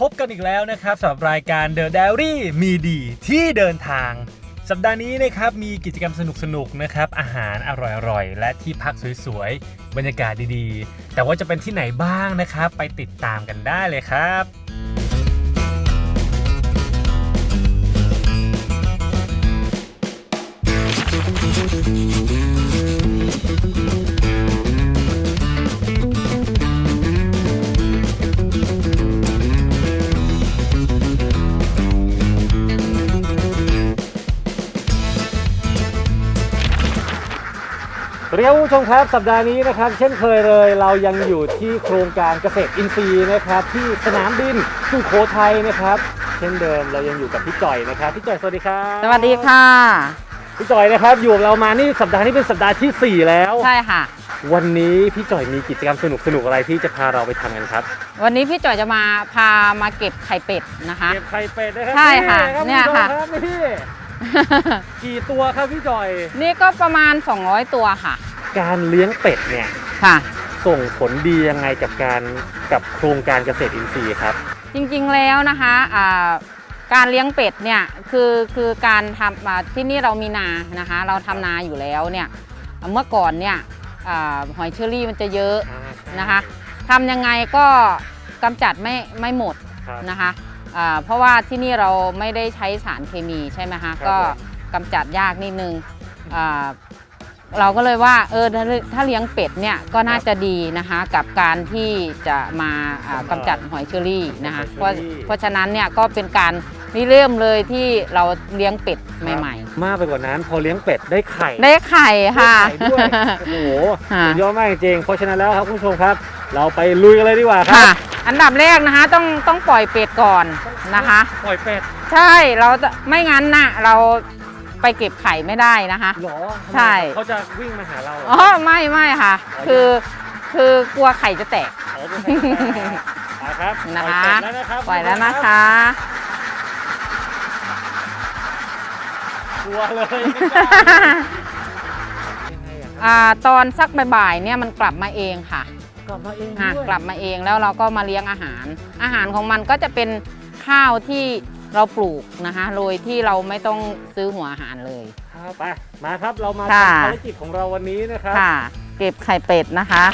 พบกันอีกแล้วนะครับสำหรับรายการ The Diary มีดีที่เดินทาง สัปดาห์นี้นะครับมีกิจกรรมสนุกๆนะครับ อาหารอร่อยๆ และที่พักสวยๆ บรรยากาศดีๆ แต่ว่าจะเป็นที่ไหนบ้างนะครับ ไปติดตามกันได้เลยครับ สวัสดีครับคุณผู้ชมครับสัปดาห์นี้นะครับ เช่นเคยเลยเรายังอยู่ที่โครงการเกษตรอินทรีย์นะครับ ที่สนามบินสุโขทัยนะครับ เช่นเดิมเรายังอยู่กับพี่จ่อยนะครับพี่จ่อยสวัสดีครับสวัสดีค่ะ พี่จ่อยนะครับอยู่กับเรามานี่สัปดาห์นี้เป็นสัปดาห์ที่ 4 แล้ว ใช่ค่ะ วันนี้พี่จ่อยมีกิจกรรมสนุกสนุกๆอะไรที่จะพาเราไปทำกันครับวันนี้พี่จ่อยจะมาพามาเก็บไข่เป็ดนะคะ เก็บไข่เป็ดนะครัใช่ค่ะรับเนี่ยณผู้ชมค่ะรับนี่ กี่ตัวครับพี่จ่อย นี่ก็ประมาณ 200 ตัวค่ะ การเลี้ยงเป็ดเนี่ยค่ะ ส่งผลดียังไงกับการกับโครงการเกษตรอินทรีย์ครับ จริงๆแล้วนะคะอ่าการเลี้ยงเป็ดเนี่ยคือคือการทำอ่าที่นี่เรามีนานะคะ เราทำนาอยู่แล้วเนี่ยเมื่อก่อนเนี่ยอ่าหอยเชอรี่มันจะเยอะนะคะทำยังไงก็กำจัดไม่ไม่หมดครับนะคะ อ่าเพราะว่าที่นี่เราไม่ได้ใช้สารเคมีใช่ไหมคะครับก็ผมกำจัดยากนิดนึงอ่าเราก็เลยว่าเออถ้าถ้าเลี้ยงเป็ดเนี่ยก็น่าจะดีนะคะกับการที่จะมาอ่ากำจัดหอยเชอรี่นะคะหอยเชอรี่เพราะเพราะฉะนั้นเนี่ยก็เป็นการริเริ่มเลยที่เราเลี้ยงเป็ดใหม่มากไปกว่านั้นพอเลี้ยงเป็ดได้ไข่ ๆ ได้ไข่ค่ะ ได้ไข่ด้วย โอ้โหค่ะ สุดยอดมากจริงๆเพราะฉะนั้นแล้วครับคุณผู้ชมครับ เราไปลุยกันเลยดีกว่าครัค่ะ อันดับแรกนะคะต้องต้องปล่อยเป็ดก่อนนะคะ ปล่อยเป็ดใช่เราจะไม่งั้นน่ะเราไปเก็บไข่ไม่ได้นะคะเหรอทำไมใช่ เขาจะวิ่งมาหาเราเหรออ๋อไม่ไม่ค่ะอ๋อคือคือกลัวไข่จะแตก อ๋อเป็นไข่แตกไปครับนะคะปล่อยเป็ดแล้วนะครับปล่อยแล้วนะคะ กลัวเลยยังไงอะครับอ่าตอนสักบ่ายๆเนี่ยมันกลับมาเองค่ะ กลับมาเองค่ะด้วยกลับมาเองแล้วเราก็มาเลี้ยงอาหาร อาหารของมันก็จะเป็นข้าวที่เราปลูกนะคะโดยที่เราไม่ต้องซื้อหัวอาหารเลย ครับไปมาครับเรามาค่ะทำภารกิจของเราวันนี้นะครับ ค่ะ เก็บไข่เป็ดนะคะ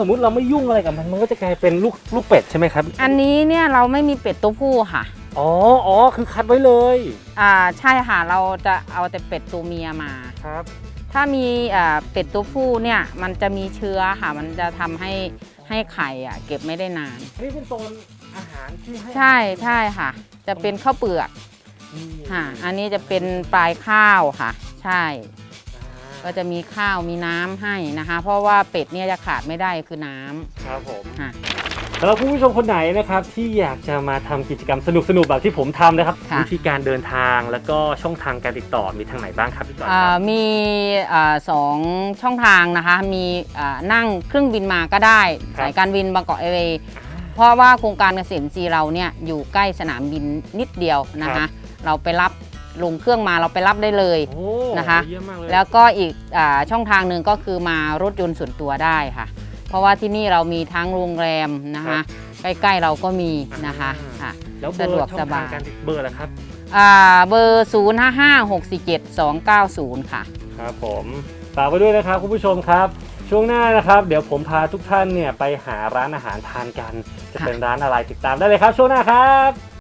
สมมุติเราไม่ยุ่งอะไรกับมันมันก็จะกลายเป็นลูกลูกเป็ดใช่ไหมครับอันนี้เนี่ยเราไม่มีเป็ดตัวผู้ค่ะ อ๋ออ๋อคือคัดไว้เลยอ่าใช่ค่ะเราจะเอาแต่เป็ดตัวเมียมา ครับ ถ้ามีอ่าเป็ดตัวผู้เนี่ยมันจะมีเชื้อค่ะ มันจะทำให้ให้ไข่อะเก็บไม่ได้นานนี่เป็นโซนอาหารที่ให้ใช่ใช่ค่ะ จะเป็นข้าวเปลือกนี่ค่ะ อันนี้จะเป็นปลายข้าวค่ะ ใช่อ่า ก็จะมีข้าวมีน้ำให้นะคะ เพราะว่าเป็ดเนี่ยจะขาดไม่ได้คือน้ำครับผมค่ะสำหรับผู้ชมคนไหนนะครับที่อยากจะมาทำกิจกรรมสนุกๆแบบที่ผมทำนะครับค่ะ วิธีการเดินทางแล้วก็ช่องทางการติดต่อมีทางไหนบ้างครับพี่จอยคอ่ารับมีอ่าสองช่องทางนะคะ มีอ่านั่งเครื่องบินมาก็ได้สายการบินบางกอกแอร์เวย์ เพราะว่าโครงการเกษตรอินทรีย์เราเนี่ยอยู่ใกล้สนามบินนิดเดียวนะคะ เราไปรับ ลงเครื่องมาเราไปรับได้เลยโอ้นะคะเยี่ยมมากเลยแล้วก็อีกอาช่องทางหนึ่งก็คือมารถยนต์ส่วนตัวได้ค่ะ เพราะว่าที่นี่เรามีทั้งโรงแรมนะคะใกล้ๆเราก็มีนะคะค่ะ แล้วเบอสะดวกร์ช่องสทาบางยการติดเบอร์ละครับ อ่าเบอร์ 0 5 5 6 4 7 2 9 0 ค่ะ ครับผมฝากไว้ด้วยนะครับคุณผู้ชมครับ ช่วงหน้านะครับ เดี๋ยวผมพาทุกท่านเนี่ยไปหาร้านอาหารทานกัน จะค่ะ เป็นร้านอะไรติดตามได้เลยครับ ช่วงหน้าครับ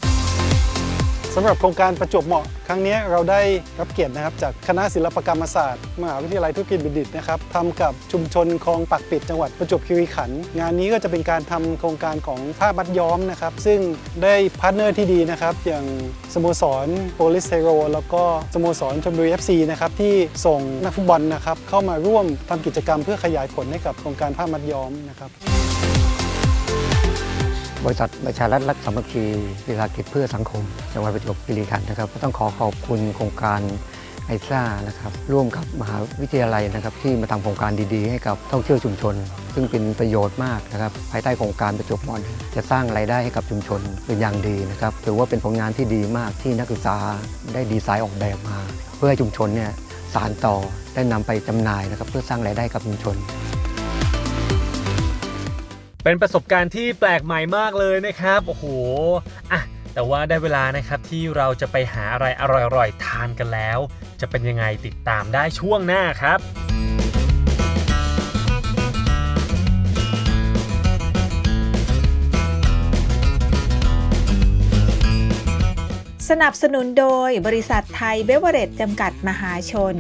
สำหรับโครงการประจวบเหมาะ ครั้งนี้เราได้รับเกียรตินะครับจากคณะศิลปกรรมศาสตร์ มหาวิทยาลัยธุรกิจบัณฑิตนะครับทำกับชุมชนคลองปักปิดจังหวัดประจวบคีรีขันธ์งานนี้ก็จะเป็นการทำโครงการของผ้ามัดย้อมนะครับ ซึ่งได้พาร์ทเนอร์ที่ดีนะครับ อย่างสโมสรโปลิสเทโรแล้วก็สโมสรชลบุรี FC นะครับที่ส่งนักฟุตบอลนะครับเข้ามาร่วมทำกิจกรรมเพื่อขยายผลให้กับโครงการผ้ามัดย้อมนะครับ บริษัทประชารัฐรักสามัคคีวิสาหกิจเพื่อสังคม จังหวัดประจวบคีรีขันธ์นะครับ ก็ต้องขอขอบคุณโครงการไอซ่านะครับร่วมกับมหาวิทยาลัยนะครับที่มาทำโครงการดีๆ ให้กับท่องเที่ยวชุมชน ซึ่งเป็นประโยชน์มากนะครับภายใต้โครงการประจวบเหมอนจะสร้างรายได้ให้กับชุมชนเป็นอย่างดีนะครับถือว่าเป็นผลงานที่ดีมากที่นักศึกษาได้ดีไซน์ออกแบบมา เพื่อให้ชุมชนเนี่ยสานต่อได้นำไปจำหน่ายนะครับเพื่อสร้างรายได้กับชุมชน เป็นประสบการณ์ที่แปลกใหม่มากเลยนะครับ โอ้โหอะแต่ว่าได้เวลานะครับที่เราจะไปหาอะไรอร่อยๆทานกันแล้ว จะเป็นยังไงติดตามได้ช่วงหน้าครับสนับสนุนโดยบริษัทไทยเบเวอเรจจำกัดมหาชน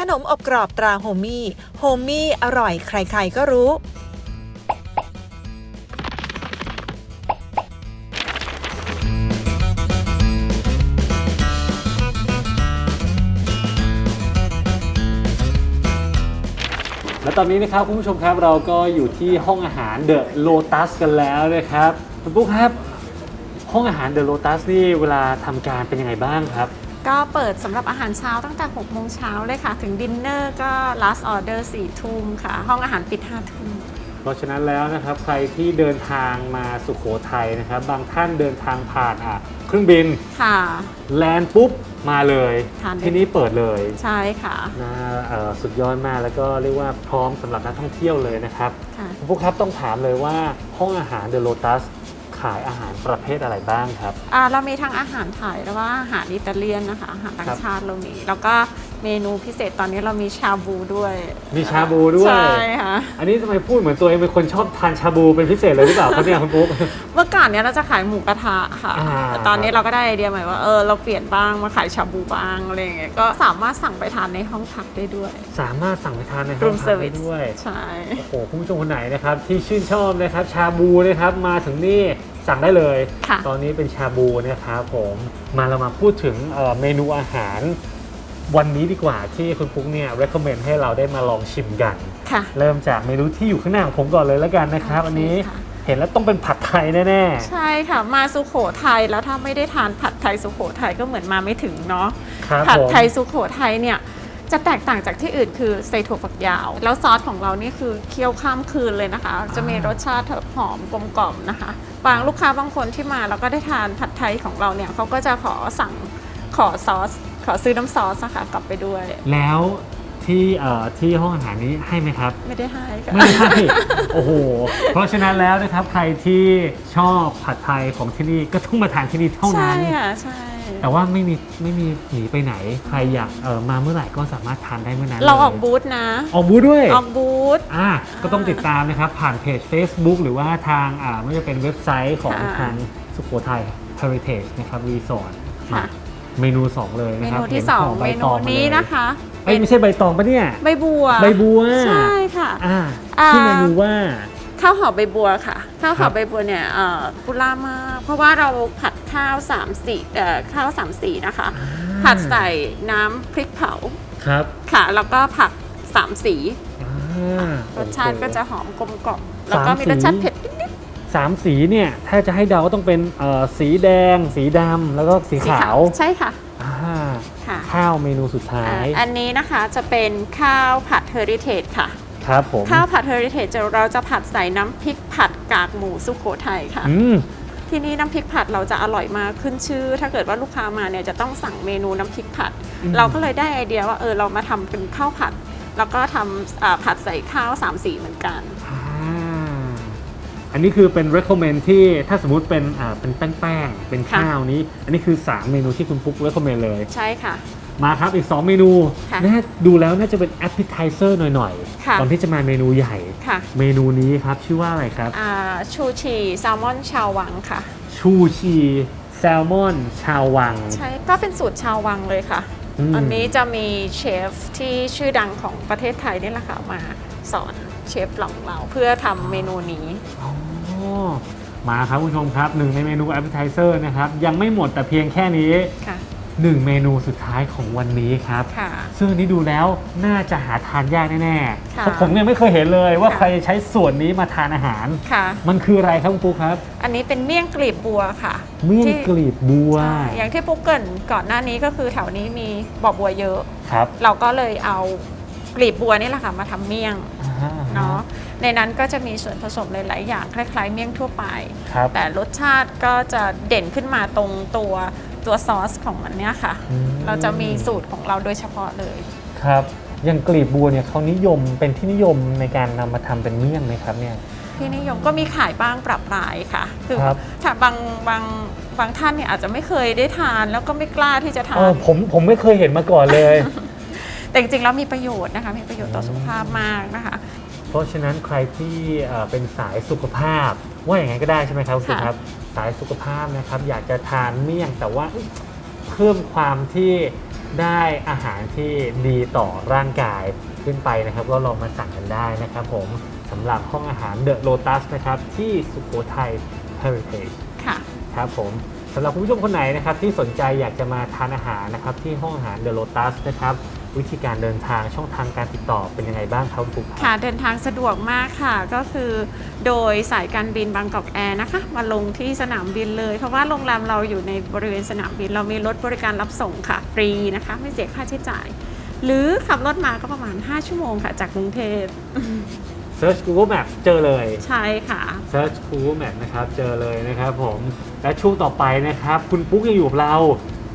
ขนมอบกรอบตราโฮมี่ โฮมี่อร่อยใครๆก็รู้และตอนนี้นะครับคุณผู้ชมครับเราก็อยู่ที่ห้องอาหารเดอะโลตัสกันแล้วนะครับคุณปุ๊กครับ ห้องอาหารเดอะโลตัสนี่เวลาทำการเป็นยังไงบ้างครับ ก็เปิดสำหรับอาหารเช้าตั้งแต่6โมงเช้าเลยค่ะ ถึงดินเนอร์ก็ last order 4ทุ่มค่ะ ห้องอาหารปิด5ทุ่มเพราะฉะนั้นแล้วนะครับใครที่เดินทางมาสุขโขทัยนะครับ บางท่านเดินทางผ่านอะเครื่องบินค่ะ แลนด์ปุ๊บมาเลย ทานได้ ที่นี้เปิดเลยใช่ค่ะนะเอ่อสุดยอดมากแล้วก็เรียกว่าพร้อมสำหรับนักท่องเที่ยวเลยนะครับ ค่ะคุณปุ๊กครับต้องถามเลยว่าห้องอาหารเดอะโลตัส ขายอาหารประเภทอะไรบ้างครับ อ่าเรามีทั้งอาหารไทยแล้วก็อาหารอิตาเลียนนะคะอาหารต่าครังบ ชาติเรามีแล้วก็ เมนูพิเศษตอนนี้เรามีชาบูด้วยมีชาบูด้วย ใช่ค่ะ อันนี้ทำไมพูดเหมือนตัวเองเป็นคนชอบทานชาบูเป็นพิเศษเลยหรือเปล่าครับเนี่ยคุณปุ๊ก เมื่อก่อนเนี้ยเราจะขายหมูกระทะค่ะ อ่า แต่ตอนนี้เราก็ได้ไอเดียใหม่ว่าเออเราเปลี่ยนบ้างมาขายชาบูบ้างอะไรอย่างเงี้ย ก็สามารถสั่งไปทานในห้องพักได้ด้วย สามารถสั่งไปทานในห้รูองมพัเซอกร์ได้วิสด้วย ใช่ โอ้โหคุณผู้ชมคนไหนนะครับที่ชื่นชอบนะครับชาบูนะครับมาถึงนี่สั่งได้เลย ค่ะ ตอนนี้เป็นชาบูนะครับผมมาเรามาพูดถึงเอ่อเมนูอาหาร วันนี้ดีกว่าที่คุณปุ๊กเนี่ย recommend ให้เราได้มาลองชิมกัน ค่ะ เริ่มจากเมนูที่อยู่ข้างหน้าของผมก่อนเลยแล้วกันนะครับโอเคอันนี้ค่ะ เห็นแล้วต้องเป็นผัดไทยแน่ใช่ค่ะมาสุโขทัยแล้วถ้าไม่ได้ทานผัดไทยสุโขทัยก็เหมือนมาไม่ถึงเนาะ ๆครับผัดผมไทยสุโขทัยเนี่ยจะแตกต่างจากที่อื่นคือใส่ถั่วฝักยาว แล้วซอสของเรานี่คือเคี่ยวข้ามคืนเลยนะคะ จะมีรสชาติหอมกลมกล่อมนะคะบางลูกค้าบางคนที่มาแล้วก็ได้ทานผัดไทยของเราเนี่ยเขาก็จะขอสั่งขอซอสข อซื้อน้ำซอสอะค่ะกลับไปด้วย แล้วที่เอ่อที่ห้องอาหารนี้ให้ไหมครับ ไม่ได้ให้ค่ะ ไม่ใช่ โอ้โห เพราะฉะนั้นแล้วนะครับใครที่ชอบผัดไทยของที่นี่ก็ต้องมาทานที่นี่เท่าใช่นั้น ค่ะใช่ แต่ว่าไม่มีไม่มีหนีไปไหน ใครอยากเออมาเมื่อไหร่ก็สามารถทานได้เมื่อนั้นเราออกลยบูธนะ ออกบูธด้วย ออกบูธ อ่าก็ต้องติดตามนะครับ ผ่านเพจ Facebook หรือว่าทางอ่าไม่ว่าจะเป็นเว็บไซต์ของค่ะทางสุโขทัย Heritage นะครับรีสอร์ทค่ะ เมนู 2 เลยเมนะครับนูที่ห็สองห่ใบเมตนูองานี้เลยนะคะเอ้ยไม่ใช่ใบตองปะเนี่ย ใบบัวใบบัว ใช่ค่ะ อ่าอ่าที่เมนูว่า ข้าวหอมใบบัวค่ะ ข้าวหครัอบมใบบัวเนี่ยเอ่อปุล่ามากเพราะว่าเราผัดข้าวสามสีเอ่อข้าวสามสีนะคะ ผัดใส่น้ำพริกเผาครับค่ะ แล้วก็ผักสามสี อ่ารสชาติโอเคก็จะหอมกลมกล่อมแล้วก็มีรสชาติเผ็ดนิด สามสีเนี่ยถ้าจะให้เดาก็ต้องเป็นเอ่อสีแดง สีดำแล้วก็สีๆสีขาวใช่ค่ะอ่าค่ะข้าวเมนูสุดท้าอ่ายอันนี้นะคะจะเป็นข้าวผัดเฮอริเทจค่ะครับผมข้าวผัดเฮอริเทจเราจะผัดใส่น้ำพริกผัดกากหมูสุโขทัยค่ะอืมที่นี่น้ำพริกผัดเราจะอร่อยมากขึ้นชื่อ ถ้าเกิดว่าลูกค้ามาเนี่ยจะต้องสั่งเมนูน้ำพริกผัดอืมเราก็เลยได้ไอเดียว่าเออเรามาทำเป็นข้าวผัด แล้วก็ทำอ่าผัดใส่ข้าวสามสีเหมือนกัน อ่าอันนี้คือเป็น recommend ที่ถ้าสมมุติเป็นอ่าเป็นแป้งๆเป็นค่ะข้าวนี้ อันนี้คือ 3 เมนูที่คุณปุ๊ก recommend เลย ใช่ค่ะ มาครับอีก 2 เมนูค่ะน่าดูแล้วน่าจะเป็น appetizer หน่อยค่ะๆก่อนที่จะมาเมนูใหญ่ ค่ะ เมนูนี้ครับชื่อว่าอะไรครับ อ่าชูชีแซลมอนชาววังค่ะ ชูชีแซลมอนชาววัง ใช่ก็เป็นสูตรชาววังเลยค่ะอืมอันนี้จะมีเชฟที่ชื่อดังของประเทศไทยนี่แหละค่ะมาสอน เชฟหลังเราเพื่อทำเมนูนี้ อ๋อมาครับคุณผู้ชมครับหนึ่งในเมนู appetizer นะครับ ยังไม่หมดแต่เพียงแค่นี้ค่ะ หนึ่งเมนูสุดท้ายของวันนี้ครับ ค่ะ ซึ่งอันนี้ดูแล้วน่าจะหาทานยากแน่ๆค่ะเพราะผมยังไม่เคยเห็นเลยว่าค่ะ ใครใช้ส่วนนี้มาทานอาหาร ค่ะ มันคืออะไรครับคุณปุ๊กครับ อันนี้เป็นเมี่ยงกลีบบัวค่ะเมี่ยงที่กลีบบัวใช่อย่างที่ปุ๊กเกรินก่อนหน้านี้ก็คือแถวนี้มีบ่อบัวเยอะ ครับเราก็เลยเอากลีบบัวนี่แหละค่ะมาทำเมี่ยง อ่าฮะ เนาะในนั้นก็จะมีส่วนผสมหลายๆอย่างคล้าย ๆ เมี่ยงทั่วไป ครับ แต่รสชาติก็จะเด่นขึ้นมาตรงตัวตัวซอสของมันเนี่ยค่ะ อืม เราจะมีสูตรของเราโดยเฉพาะเลย ครับอย่างกลีบบัวเนี่ยเขานิยมเป็นที่นิยมในการนำมาทำเป็นเมี่ยงไหมครับเนี่ย ที่นิยมก็มีขายบ้างปรับปรายค่ะ คือครับ ถ้าบางบางบางท่านเนี่ยอาจจะไม่เคยได้ทานแล้วก็ไม่กล้าที่จะทาเออนผมผมไม่เคยเห็นมาก่อนเลย แต่จริงๆแล้วมีประโยชน์นะคะ มีประโยชน์ต่อสุขภาพมากนะคะ เพราะฉะนั้นใครที่เอ่อเป็นสายสุขภาพ ว่าอย่างไงก็ได้ใช่ไหมครับคุณค่ะ ครับ สายสุขภาพนะครับ อยากจะทานเมี่ยงแต่ว่าเพิ่มความที่ได้อาหารที่ดีต่อร่างกายขึ้นไปนะครับ ก็ลองมาสั่งกันได้นะครับผมสำหรับห้องอาหารเดอะโ t ตัสนะครับ ที่สุโขทัย Heritage ค่ะ ครับผมสำหรับคุณผู้ชมคนไหนนะครับที่สนใจอยากจะมาทานอาหารนะครับที่ห้องอาหารเดอะโ t ตัสนะครับ วิธีการเดินทางช่องทางการติดต่อเป็นยังไงบ้างครับคุณปุ๊กครับ ค่ะเดินทางสะดวกมากค่ะ ก็คือโดยสายการบินบางกอกแอร์นะคะ มาลงที่สนามบินเลย เพราะว่าโรงแรมเราอยู่ในบริเวณสนามบิน เรามีรถบริการรับส่งค่ะ ฟรีนะคะ ไม่เสียค่าใช้จ่าย หรือขับรถมาก็ประมาณ 5 ชั่วโมงค่ะจากกรุงเทพ Search Google Map เจอเลย ใช่ค่ะ Search Google Map นะครับ เจอเลยนะครับผม และช่วงต่อไปนะครับ คุณปุ๊กยังอยู่กับเรา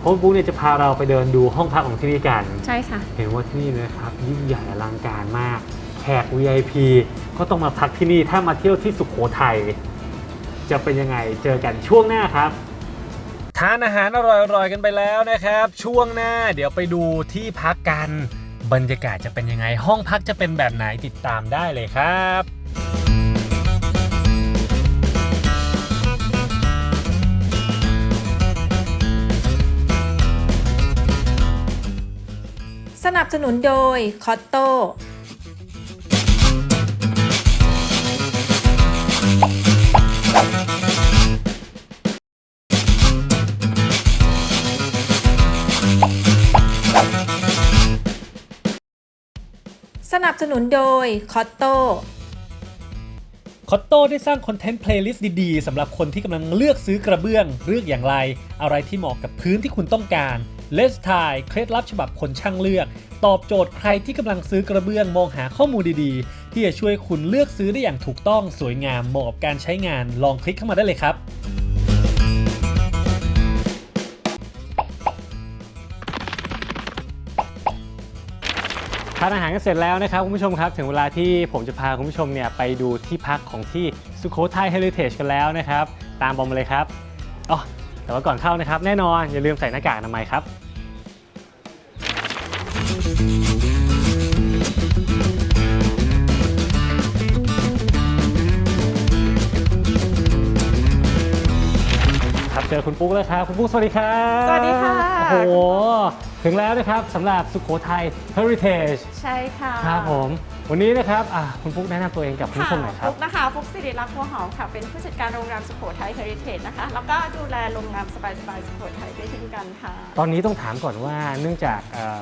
เพราะคุณปุ๊กเนี่ยจะพาเราไปเดินดูห้องพักของที่นี่กัน ใช่ค่ะ เห็นว่าที่นี่นะครับยิ่งใหญ่อลังการมาก แขก VIP ก็ต้องมาพักที่นี่ถ้ามาเที่ยวที่สุขโขทัยจะเป็นยังไงเจอกันช่วงหน้าครับทานอาหารอร่อยๆกันไปแล้วนะครับ ช่วงหน้าเดี๋ยวไปดูที่พักกัน บรรยากาศจะเป็นยังไง ห้องพักจะเป็นแบบไหนติดตามได้เลยครับ สนับสนุนโดยคอตโตสนับสนุนโดยคอตโตคอตโต้ได้สร้างคอนเทนต์เพลย์ลิสต์ดีๆสำหรับคนที่กำลังเลือกซื้อกระเบื้อง เลือกอย่างไร อะไรที่เหมาะกับพื้นที่คุณต้องการ Let's Try เคล็ดลับฉบับคนช่างเลือก ตอบโจทย์ใครที่กำลังซื้อกระเบื้องมองหาข้อมูลดีๆ ที่จะช่วยคุณเลือกซื้อได้อย่างถูกต้องสวยงามเหมาะกับการใช้งานลองคลิกเข้ามาได้เลยครับทานอาหารกันเสร็จแล้วนะครับคุณผู้ชมครับ ถึงเวลาที่ผมจะพาคุณผู้ชมเนี่ยไปดูที่พักของที่สุโขทัยเฮลิเทจกันแล้วนะครับ ตามบอมมาเลยครับอ๋อ แต่ว่าก่อนเข้านะครับ แน่นอนอย่าลืมใส่หน้ากากอนามัยครับ ครับเจอคุณปุ๊กแล้วครับ คุณปุ๊กสวัสดีครับสวัสดีค่ะ โอ้โห ถึงแล้วนะครับสำหรับสุโขทัย Heritage ใช่ค่ะครับผม วันนี้นะครับอะคุณปุ๊กแนะนำตัวเองกับคุณผู้ชมหน่อยครับฟุกนะคะฟุกสิริรักษ์บัวหอมค่ะ เป็นผู้จัดการโรงแรมสุโขทัยเฮริเทจนะคะ แล้วก็ดูแลโรงแรมสบายๆสุโขทัยด้วยเช่นกันค่ะ ตอนนี้ต้องถามก่อนว่าเนื่องจากเอ่อ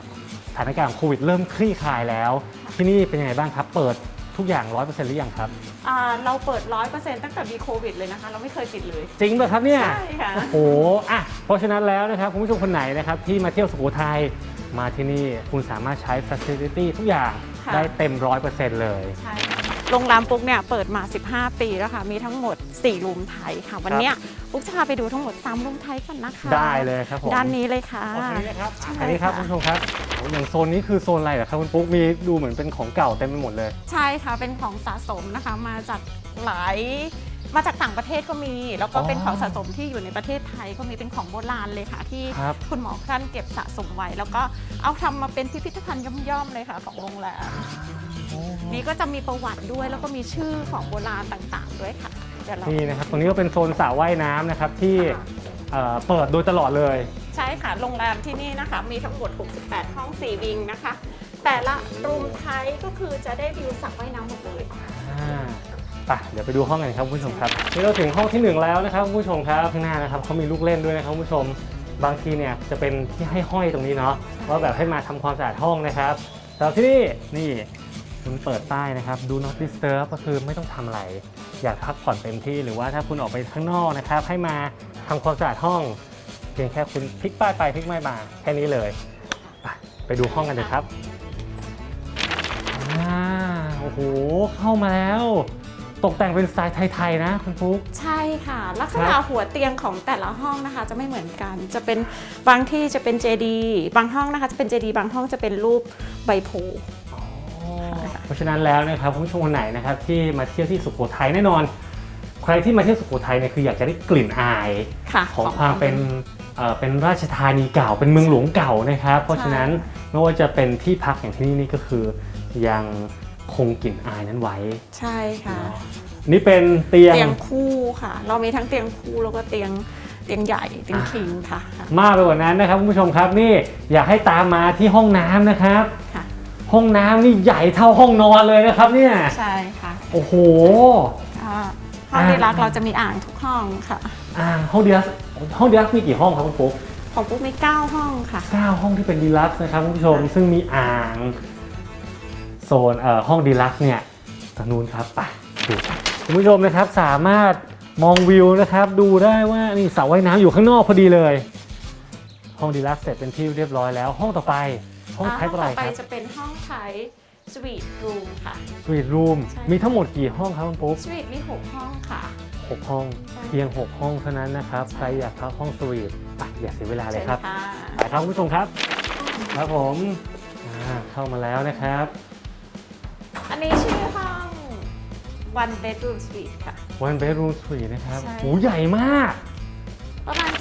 สถานการณ์โควิดเริ่มคลี่คลายแล้ว ที่นี่เป็นยังไงบ้างครับ เปิด ทุกอย่าง 100%หรือยังครับ อ่าเราเปิด100%ตั้งแต่มีโควิดเลยนะคะ เราไม่เคยปิดเลย จริงป่ะครับเนี่ยใช่ค่ะ โอ้โหอะเพราะฉะนั้นแล้วนะครับคุณผู้ชมคนไหนนะครับที่มาเที่ยวสุโขทัยมาที่นี่คุณสามารถใช้ Facility ทุกอย่างค่ะ ได้เต็ม 100%เลย ใช่ค่ะ โรงแรมปุ๊กเนี่ยเปิดมา 15 ปีแล้วค่ะ มีทั้งหมด 4 รูมไทยค่ะ วันเนี้ยปุ๊กจะพาไปดูทั้งหมด 3 รูมไทยกันนะคะ ได้เลยครับผมด้านนี้เลยค่ะโอเคนะครับใช่อันนี้ครับค่ะคุณผู้ชมครับโอ้อย่างโซนนี้คือโซนอะไรเหรอครับคุณปุ๊กมีดูเหมือนเป็นของเก่าเต็มไปหมดเลย ใช่ค่ะ เป็นของสะสมนะคะ มาจากหลาย มาจากต่างประเทศก็มี แล้วก็เป็นอ๋อของสะสมที่อยู่ในประเทศไทยก็มีเป็นของโบราณเลยค่ะ ที่ครับคุณหมอครั่นเก็บสะสมไว้ แล้วก็เอาทำมาเป็นพิพิธภัณฑ์ย่อมๆเลยค่ะ ของโรงแรมนี่ก็จะมีประวัติด้วยแล้วก็มีชื่อของโบราณต่างๆ ด้วยค่ะเดี๋ยวเรานี่นะครับตรงนี้ก็เป็นโซนสระว่ายน้ำนะครับที่เอ่อเปิดโดยตลอดเลย ใช่ค่ะโรงแรมที่นี่นะคะ มีทั้งหมด 68 ห้อง 4 วิงนะคะ แต่ละรูมไทยก็คือจะได้วิวสระว่ายน้ำหมดเลยอ่า ไปเดี๋ยวไปดูห้องกันครับคุณผู้ชมครับนี่เราถึงห้องที่หนึ่งแล้วนะครับคุณผู้ชมครับข้างหน้านะครับเขามีลูกเล่นด้วยนะครับคุณผู้ชม บางทีเนี่ยจะเป็นที่ให้ห้อยตรงนี้เนาะว่าแบบให้มาทำความสะอาดห้องนะครับสำหรับที่นี่นี่คุณเปิดป้ายนะครับ do not disturb ก็คือไม่ต้องทำอะไร อยากพักผ่อนเต็มที่ หรือว่าถ้าคุณออกไปข้างนอกนะครับ ให้มาทำความสะอาดห้อง เพียงแค่คุณพลิกป้ายไปพลิกไม่มาแค่นี้เลย ไปไปดูห้องกันเลยครับอ่าโอ้โหเข้ามาแล้ว ตกแต่งเป็นสไตล์ไทยๆนะคุณฟุ๊ก ใช่ค่ะ ลักษคณะรับหัวเตียงของแต่ละห้องนะคะ จะไม่เหมือนกัน จะเป็นบางที่จะเป็นเจดีบางห้องนะคะจะเป็นเจดีบางห้องจะเป็นรูปใบโพธิ์เพราะฉะนั้นแล้วนะครับคุณผู้ชมคนไหนนะครับที่มาเที่ยวที่สุโขทัยแน่นอน ใครที่มาเที่ยวสุโขทัยเนี่ยคืออยากจะได้กลิ่นอายค่ะของความเป็นเอ่อเป็นราชธานีเก่าเป็นเมืองหลวงเก่านะครับ เพราะฉะนั้นไม่ว่าจะเป็นที่พักอย่างที่นี่นี่ก็คือยัง คงกลิ่นอายนั้นไว้ใช่ค่ะนี่เป็นเตียงเตียงคู่ค่ะ เรามีทั้งเตียงคู่แล้วก็เตียงเตียงใหญ่เตียงคิงค่ะค่ะมากไปกว่านั้นนะครับคุณผู้ชมครับนี่อยากให้ตามมาที่ห้องน้ำนะครับ ค่ะห้องน้ำนี่ใหญ่เท่าห้องนอนเลยนะครับเนี่ยใช่ค่ะโอ้โห ก็ห้องดีลักซ์เราจะมีอ่างทุกห้องค่ะ อ่าห้องดีลักซ์ห้องดีลักซ์มีกี่ห้องครับคุณปุ๊กของปุ๊กมี9ห้องค่ะ เก้าห้องที่เป็นดีลักซ์นะครับคุณผู้ชมซึ่งมีอ่าง โซนเอ่อห้องดีลักซ์เนี่ยทางนู้นครับไปดูกันคุณผู้ชมนะครับสามารถมองวิวนะครับ ดูได้ว่านี่สระว่ายน้ำอยู่ข้างนอกพอดีเลย ห้องดีลักซ์เสร็จเป็นที่เรียบร้อยแล้ว ห้องต่อไปห้องอ่าไทป์อะไรต่อไปครับจะเป็นห้องไทยสวีทรูมค่ะสวีทรูมใช่มีทั้งหมดกี่ห้องครับคุณปุ๊กสวีทมี 6 ห้องค่ะหกห้องใช่เพียง 6 ห้องเท่านั้นนะครับ ใครอยากพักห้องสวีทไปอย่าเสียเวลาเลยครับชิญค่ะไปครับคุณผู้ชมครับ ครับผมอ่าเข้ามาแล้วนะครับ อันนี้ชื่อห้อง one bedroom suite ค่ะ one bedroom suite นะครับใช่โหใหญ่มากประมาณ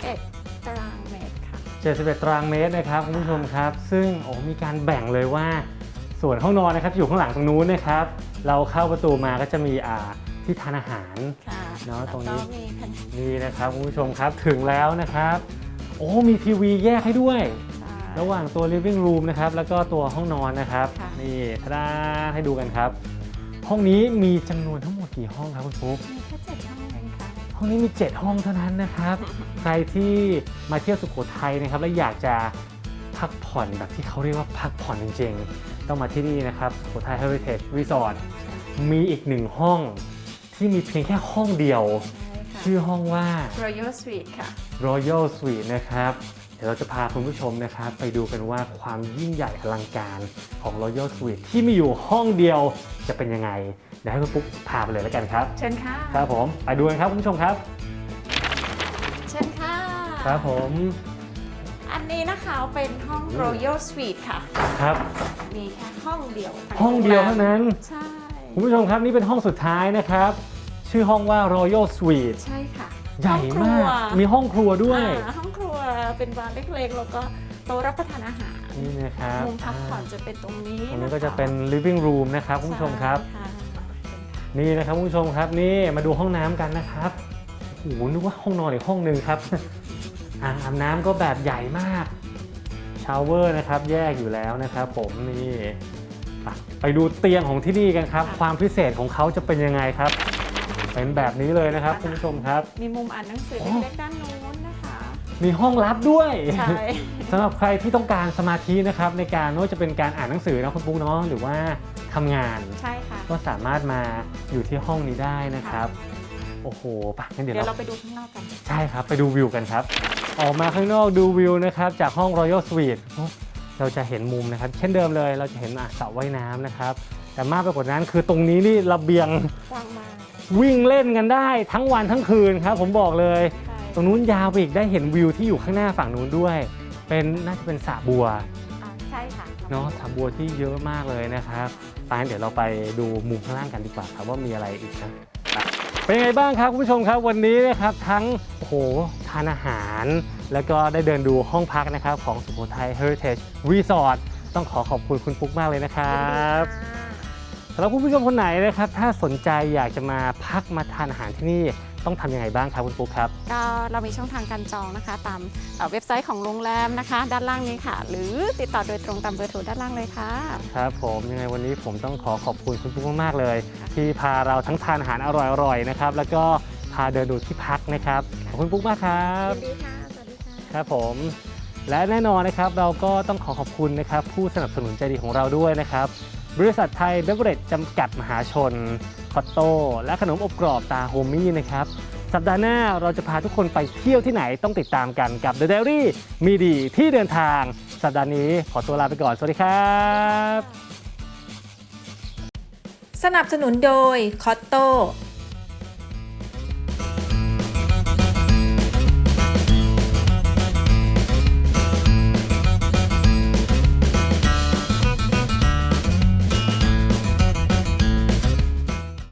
71 ตารางเมตรค่ะ 71ตารางเมตรนะครับคุณผู้ชมครับ ซึ่งโอ้มีการแบ่งเลยว่าส่วนห้องนอนนะครับอยู่ข้างหลังตรงนู้นนะครับ เราเข้าประตูมาก็จะมีอ่าที่ทานอาหาร ค่ะเนอะตรงนี้ แล้วก็มีแผ่นนี่นะครับคุณผู้ชมครับถึงแล้วนะครับ โอ้มีทีวีแยกให้ด้วยใช่ ระหว่างตัว living room นะครับแล้วก็ตัวห้องนอนนะครับ ค่ะ นี่ทาดาให้ดูกันครับ ห้องนี้มีจำนวนทั้งหมดกี่ห้องครับคุณฟุ๊ก มีแค่เจ็ดห้องเองค่ะ ห้องนี้มี 7 ห้องเท่านั้นนะครับ ใครที่มาเที่ยวสุโขทัยนะครับ และอยากจะพักผ่อนแบบที่เขาเรียกว่าพักผ่อนจริงๆ ต้องมาที่นี่นะครับสุโขทัย Heritage Resort มีอีกหนึ่งห้องที่มีเพียงแค่ห้องเดียว ใช่ค่ะ ชื่อห้องว่า Royal Suite ค่ะ Royal Suite นะครับเดี๋ยวเราจะพาคุณผู้ชมนะครับไปดูกันว่าความยิ่งใหญ่อลังการของ Royal Suite ที่มีอยู่ห้องเดียวจะเป็นยังไงเดี๋ยวให้คุณปุ๊กพาไปเลยแล้วกันครับเชิญค่ะ ครับผมไปดูกันครับคุณผู้ชมครับเชิญค่ะ ครับผมอันนี้นะคะเป็นห้อง Royal Suite ค่ะ ครับ มีแค่ห้องเดียวทั้ห้องเดียวเท่านั้น ใช่ คุณผู้ชมครับนี่เป็นห้องสุดท้ายนะครับ ชื่อห้องว่า Royal Suite ใช่ค่ะ ใหญ่ห้องครัมากวมีห้องครัวด้วยอ่าห้องครัวเป็นบานเล็กๆ แล้วก็โต๊ะรับประทานอาหารนี่นะครับมุมพักผ่อนอ่าจะเป็นตรงนี้ตรงนี้คก็จะเป็น living room นะครับคุณผู้ชมครับใช่ค่ะเชิญค่ะนี่นะครับคุณผู้ชมครับนี่มาดูห้องน้ำกันนะครับโอ้โหนึกว่าห้องนอนอีกห้องหนึ่งครับอ่างอาบน้ำก็แบบใหญ่มากชาวเวอร์นะครับแยกอยู่แล้วนะครับผมนี่อะไปดูเตียงของที่นี่กันครับ ความพิเศษของเขาจะเป็นยังไงครับ เป็นแบบนี้เลยนะครับคุณผู้ชมครับ มีมุมอ่านหนังสือโอ้เล็กๆด้านโน้นนะคะ มีห้องลับด้วยใช่สำหรับใครที่ต้องการสมาธินะครับในการไม่ว่าจะเป็นการอ่านหนังสือนะคุณปุ๊กเนาะหรือว่าทำงาน ใช่ค่ะ ก็สามารถมาอยู่ที่ห้องนี้ได้นะครับ โอ้โหปะงั้นเดี๋ยวเดี๋ยวเราเราไปดูข้างนอกกัน ใช่ครับ ไปดูวิวกันครับ ออกมาข้างนอกดูวิวนะครับ จากห้อง Royal Suite โอ้เราจะเห็นมุมนะครับ เช่นเดิมเลย เราจะเห็นอะสระว่ายน้ำนะครับ แต่มากไปกว่านั้นคือตรงนี้นี่ระเบียง กว้างมาก วิ่งเล่นกันได้ทั้งวันทั้งคืนครับ ผมบอกเลยใช่ตรงนู้นยาวไปอีกได้เห็นวิวที่อยู่ข้างหน้าฝั่งนู้นด้วย เป็นน่าจะเป็นสระบัวอ่าใช่ค่ะเนาะสระบัวที่เยอะมากเลยนะครับไปงั้นเดี๋ยวเราไปดูมุมข้างล่างกันดีกว่าครับว่ามีอะไรอีกนะไปเป็นยังไงบ้างครับคุณผู้ชมครับวันนี้นะครับทั้งโอ้โหทานอาหาร แล้วก็ได้เดินดูห้องพักนะครับของสุโขทัย Heritage Resort ต้องขอขอบคุณคุณปุ๊กมากเลยนะครับ สำหรับคุณผู้ชมคนไหนนะครับ ถ้าสนใจอยากจะมาพักมาทานอาหารที่นี่ต้องทำยังไงบ้างครับคุณปุ๊กครับ ก็เรามีช่องทางการจองนะคะ ตามเอ่อเว็บไซต์ของโรงแรมนะคะ ด้านล่างนี้ค่ะ หรือติดต่อโดยตรงตามเบอร์โทรด้านล่างเลยค่ะ ครับผมยังไงวันนี้ผมต้องขอขอบคุณคุณปุ๊กมากๆเลย ที่พาเราทั้งทานอาหารอร่อยๆนะครับแล้วก็พาเดินดูที่พักนะครับขอบคุณปุ๊กมากครับยินดีค่ะ สวัสดีค่ะ ครับผมและแน่นอนนะครับเราก็ต้องขอขอบคุณนะครับผู้สนับสนุนใจดีของเราด้วยนะครับ บริษัทไทยเบเกอร์เรจจำกัดมหาชนคอตโต้และขนมอบกรอบตาโฮมี่นะครับสัปดาห์หน้าเราจะพาทุกคนไปเที่ยวที่ไหนต้องติดตามกันกับ The Diary มีดีที่เดินทาง สัปดาห์นี้ขอตัวลาไปก่อน สวัสดีครับ สนับสนุนโดยคอตโต้